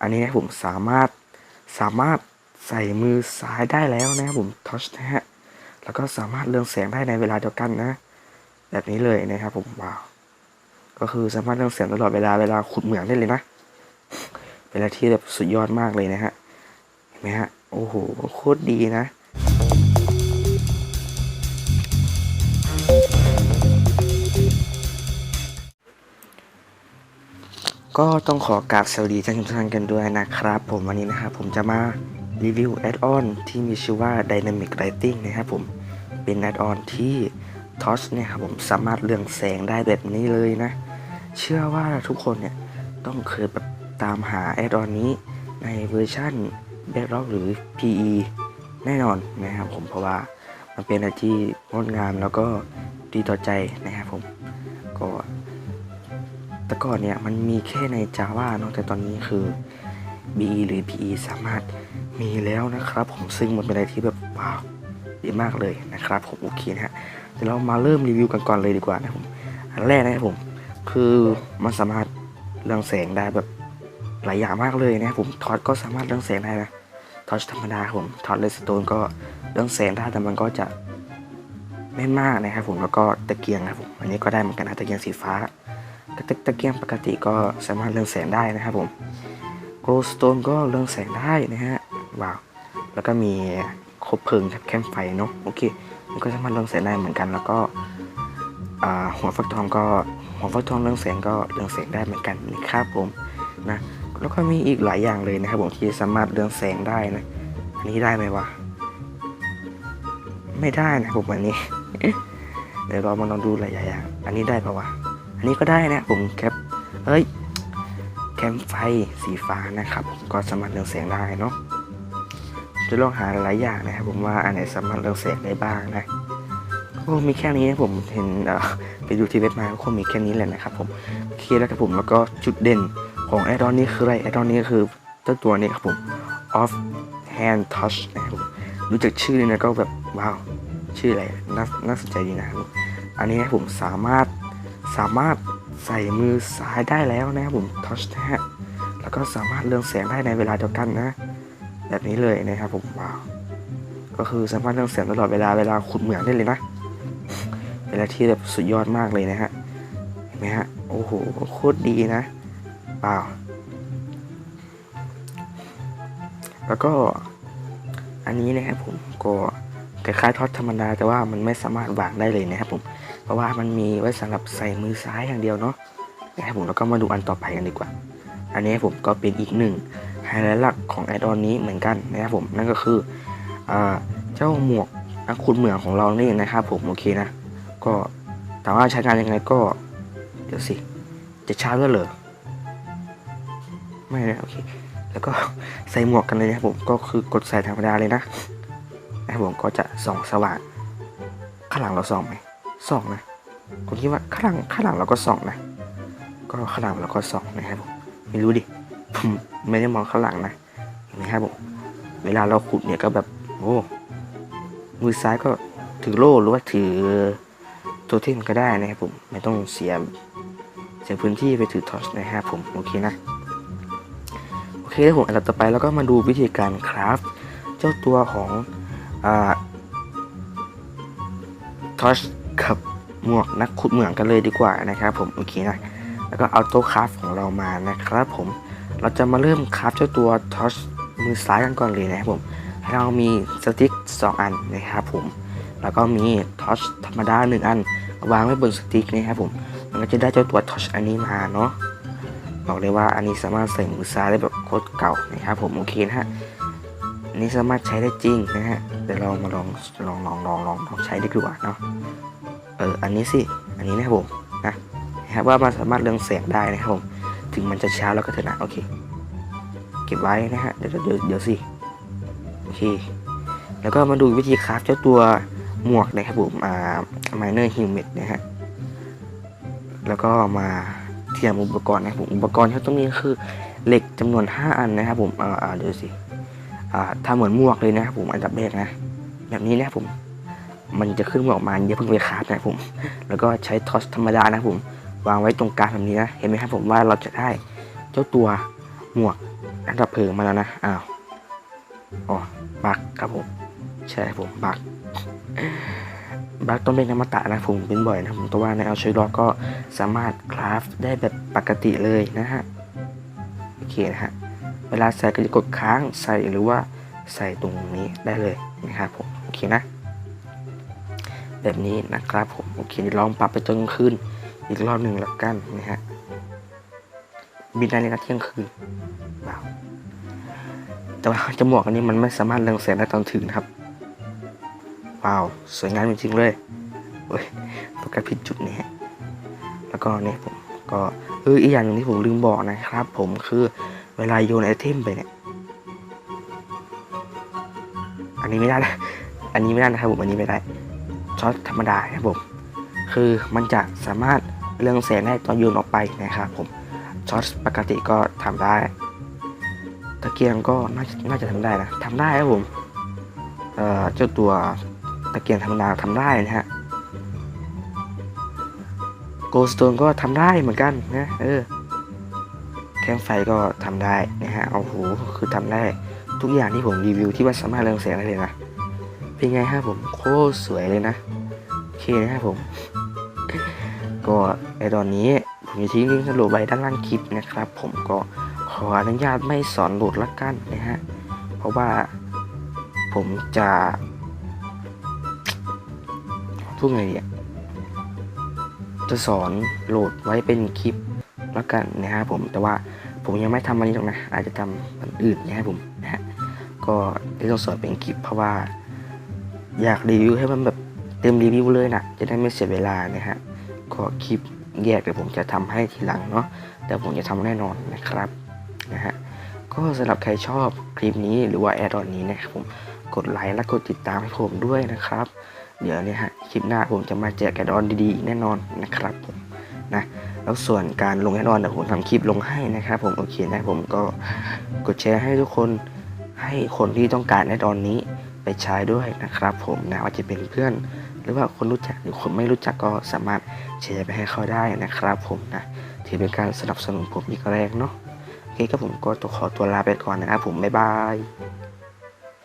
อันนี้นะผมสามารถสามารถใส่มือซ้ายได้แล้วนะครับผมทัชนะฮะแล้วก็สามารถเรืองแสงได้ในเวลาเดียวกันนะ แบบนี้เลยนะครับผมว้าวก็คือสามารถเรืองแสงตลอดเวลาเวลาขุดเหมืองได้เลยนะเป็นอะไรที่แบบสุดยอดมากเลยนะฮะเห็นไหมฮะโอ้โหโคตรดีนะ ก็ต้องขอกราบสวัสดีท่านผู้ชมกันด้วยนะครับ ผมวันนี้นะครับผมจะมารีวิวแอดออนที่มีชื่อว่า Dynamic Lighting นะครับผมเป็นแอดออนที่ทอชเนี่ยครับผมสามารถเรืองแสงได้แบบนี้เลยนะ เชื่อว่าทุกคนเนี่ยต้องเคยแบบตามหาแอดออนนี้ในเวอร์ชัน b a c k r o c k หรือ PE แน่นอนนะครับผมเพราะว่ามันเป็นอะไรที่งดงามแล้วก็ดีต่อใจนะครับผม แต่ก่อนเนี่ยมันมีแค่ใน Java เนอะแต่ตอนนี้คือ BE หรือ PE สามารถมีแล้วนะครับ ผมซึ่งมันเป็นอะไรที่แบบว้าวดีมากเลยนะครับผมโอเคนะฮะเดี๋ยวเรามาเริ่มรีวิวกันก่อนเลยดีกว่านะครับผมอันแรกนะครับผมคือมันสามารถเรืองแสงได้แบบหลายอย่างมากเลยนะครับผมทอดก็สามารถเรืองแสงได้นะทอชธรรมดาผมทอดเลสโตนก็เรื่องแสงได้แต่มันก็จะไม่มากนะครับผมแล้วก็ตะเกียงนะครับผมอันนี้ก็ได้เหมือนกันนะตะเกียงสีฟ้า กระติกตะเกียงปกติก็สามารถเรืองแสงได้นะครับผมโกลสโตนก็เรืองแสงได้นะฮะว้าวแล้วก็มีคบเพลิงครับแคมไฟเนาะโอเคมันก็สามารถเรืองแสงได้เหมือนกัน แล้วก็หัวฟักทองก็หัวฟักทองเรืองแสงก็เรืองแสงได้เหมือนกันนะครับผมนะแล้วก็มีอีกหลายอย่างเลยนะครับผมที่สามารถเรืองแสงได้นะอันนี้ได้ไหมวะไม่ได้นะผมอันนี้เดี๋ยวเรามาลองดูหลายอย่าง อันนี้ได้ปะวะ นนี้ก็ได้นะผมแคปเอ้ยแคมไฟสีฟ้านะครับผมก็สามารถเรืองแสงได้เนาะจะลองหาหลายอย่างนะครับผมว่าอันไหนสามารถเรืองแสงได้บ้างนะก็มีแค่นี้นะผมเห็นไปดูที่เว็บมาก็คงมีแค่นี้แหละนะครับผมโอเคแล้วครับผมแล้วก็จุดเด่นของแอดอนนี้คืออะไรแอดอนนี้ก็คือเจ้าตัวนี้ครับผม off hand touch นะครับรู้จักชื่อเลยนะก็แบบว้าวชื่ออะไรน่าน่าสนใจดีนะครับอันนี้นะผมสามารถ สามารถใส่มือซ้ายได้แล้วนะครับผมทัชนะฮะแล้วก็สามารถเรืองแสงได้ในเวลาเดียวกันนะ แบบนี้เลยนะครับผมว้าวก็คือสามารถเรืองแสงตลอดเวลาเวลาขุดเหมืองได้เลยนะเป็นอะไรที่แบบสุดยอดมากเลยนะฮะเห็นไหมฮะโอ้โหโคตรดีนะว้าวแล้วก็อันนี้นะครับผมก็ ล้ายๆทอดธรรมดาแต่ว่ามันไม่สามารถวางได้เลยนะครับผม เพราะว่ามันมีไว้สำหรับใส่มือซ้ายอย่างเดียวเนาะนะครับผมแล้วก็มาดูอันต่อไปกันดีกว่า อันนี้ผมก็เป็นอีกหนึ่งไฮไลท์หลักของแอดอนนี้เหมือนกันนะครับผมนั่นก็คืออเจ้าหมวกนักขุดเหมืองของเรานี่นะครับผมโอเคนะ ก็แต่ว่าใช้งานยังไงก็ เดี๋ยวสิ จะช้าร์จด้วเหรอไม่นะโอเค แล้วก็ใส่หมวกกันเลยนะครับผมก็คือกดใส่ธรรมดาเลยนะ นะครับผมก็จะส่องสว่างข้างหลังเราส่องไหมส่องนะผมคิดว่าข้างหลังข้างหลังเราก็ส่องนะ ก็ข้างหลังเราก็ส่องนะครับผมไม่รู้ดิผมไม่ได้มองข้างหลังนะเห็นไหมครับผมเวลาเราขุดเนี่ยก็แบบโอ้มือซ้ายก็ถือโล่หรือว่าถือตัวเทมก็ได้นะครับผมไม่ต้องเสียเสียพื้นที่ไปถือทอชนะครับผมโอเคนะโอเคแล้วผมอันดับต่อไปแล้วก็มาดูวิธีการคราฟเจ้าตัวของ อ่าทอชกับหมวกนักขุดเหมืองกันเลยดีกว่านะครับผมโอเคนะแล้วก็เอาโต๊ะคราฟของเรามานะครับผมเราจะมาเริ่มคราฟเจ้าตัวทอชมือซ้ายกันก่อนเลยนะครับผมเรามีสติ๊ก2 อันนะครับผมแล้วก็มีทอชธรรมดา1อันวางไว้บนสติ๊กนะครับผมมันก็จะได้เจ้าตัวทอชอันนี้มาเนาะบอกเลยว่าอันนี้สามารถใส่มือซ้ายได้แบบโคตรเก่านะครับผมโอเคนะฮะ นี้สามารถใช้ได้จริงนะฮะเดี๋ยวเรามาลองลองลองลองลองลองใช้ดีกว่าเนาะเอออันนี้สิอันนี้นะครับผมนะนะครับว่ามันสามารถเรืองแสงได้นะครับผมถึงมันจะช้าแล้วก็เถอะนะโอเค เก็บไว้นะฮะเดี๋ยวเดี๋ยวเดี๋ยวสิโอเค แล้วก็มาดูวิธีคราฟเจ้าตัวหมวกนะครับผมอ่า minor helmet นะฮะแล้วก็มาเทียมอุปกรณ์นะครับผมอุปกรณ์ที่ต้องมีคือเหล็กจำนวน 5 อันนะครับผมอ่าอ่าเดี๋ยวสิ อ่าเหมือนมวกเลยนะครับผมอันดับแรกนะ แบบนี้นะครับผม มันจะขึ้นมาออกมาอย่าเพิ่งไปคาดนะครับผม แล้วก็ใช้ทอสธรรมดานะครับผม วางไว้ตรงกลางแบบนี้นะ เห็นไหมครับผมว่าเราจะได้เจ้าตัวหมวกน้ำดับเพลิงมาแล้วนะ อ้าว อ๋อ บักครับผม ใช่ผมบักบักต้องเป็นอมตะนะผมเป็นบ่อยนะผมแต่ว่าในเอาช่วยรอดก็สามารถคราฟได้แบบปกติเลยนะฮะ โอเคนะฮะ เวลาใส่ก็จะกดค้างใส่หรือว่าใส่ตรงนี้ได้เลยนะครับผมโอเคนะแบบนี้นะครับผมโอเคลองปรับไปจนคืนอีกรอบหนึ่งแล้วกันนะฮะบินได้เลยนะเที่ยงคืนว้าวแต่ว่าจมูกอันนี้มันไม่สามารถเรืองแสงได้ตอนถึงนะครับว้าวสวยงามจริงๆเลยโอ้ยโฟกัสผิดจุดนี้ฮะแล้วก็เนี่ยผมก็เอออีกอย่างหนึ่งที่ผมลืมบอกนะครับ ผมคือ เวลาโยนไอเทมไปเนี่ย อันนี้ไม่ได้นะอันนี้ไม่ได้นะครับผมอันนี้ไม่ได้ช็อตธรรมดาครับผม คือมันจะสามารถเรื่องแสงได้ตอนโยนออกไปนะครับผมช็อตปกติก็ทำได้ ตะเกียงก็น่าจะน่าจะทำได้นะทำได้ครับผมเอ่อเจ้าตัวตะเกียงธรรมดาทำได้นะฮะโกลสโตนก็ทำได้เหมือนกันนะเออ แคมไฟก็ทำได้นะฮะโอ้โหคือทำได้ทุกอย่างที่ผมรีวิวที่ว่าสามารถเรืองแสงได้เลยนะเป็นไงฮะผมโคตรสวยเลยนะโอเคนะครับผม ก็ในตอนนี้ผมจะทิ้งลิงก์สรุปไว้ด้านล่างคลิปนะครับ ผมก็ขออนุญาตไม่สอนโหลดละกันนะฮะเพราะว่าผมจะพูดไงดีอะจะสอนโหลดไว้เป็นคลิป และกันนะฮะผมแต่ว่าผมยังไม่ทำอันนี้หรอกนะ อาจจะทำอันอื่นนะครับผมนะฮะก็ที่ต้องสอนเป็นคลิปเพราะว่า อยากรีวิวให้มันแบบเต็มรีวิวเลยนะจะได้ไม่เสียเวลานะฮะก็คลิปแยกเดี๋ยวผมจะทำให้ทีหลังเนาะแต่ผมจะทำแน่นอนนะครับนะฮะก็สำหรับใครชอบคลิปนี้หรือว่าแอดออนนี้นะครับผมกดไลค์และกดติดตามให้ผมด้วยนะครับ เดี๋ยวเนี่ยฮะคลิปหน้าผมจะมาแจกแอดออนดีๆ แน่นอนนะครับผม นะแล้วส่วนการลงแอดออนเดี๋ยวผมทำคลิปลงให้นะครับผมโอเคนะผมก็กดแชร์ให้ทุกคนให้คนที่ต้องการแอดออนนี้ไปใช้ด้วยนะครับ ผมนะว่าจะเป็นเพื่อนหรือว่าคนรู้จักหรือคนไม่รู้จักก็สามารถแชร์ไปให้เขาได้นะครับ ผมนะถือเป็นการสนับสนุนผมอีกแรงเนาะโอเคก็ผมก็ต้องขอตัวลาไปก่อนนะครับผมบ๊ายบาย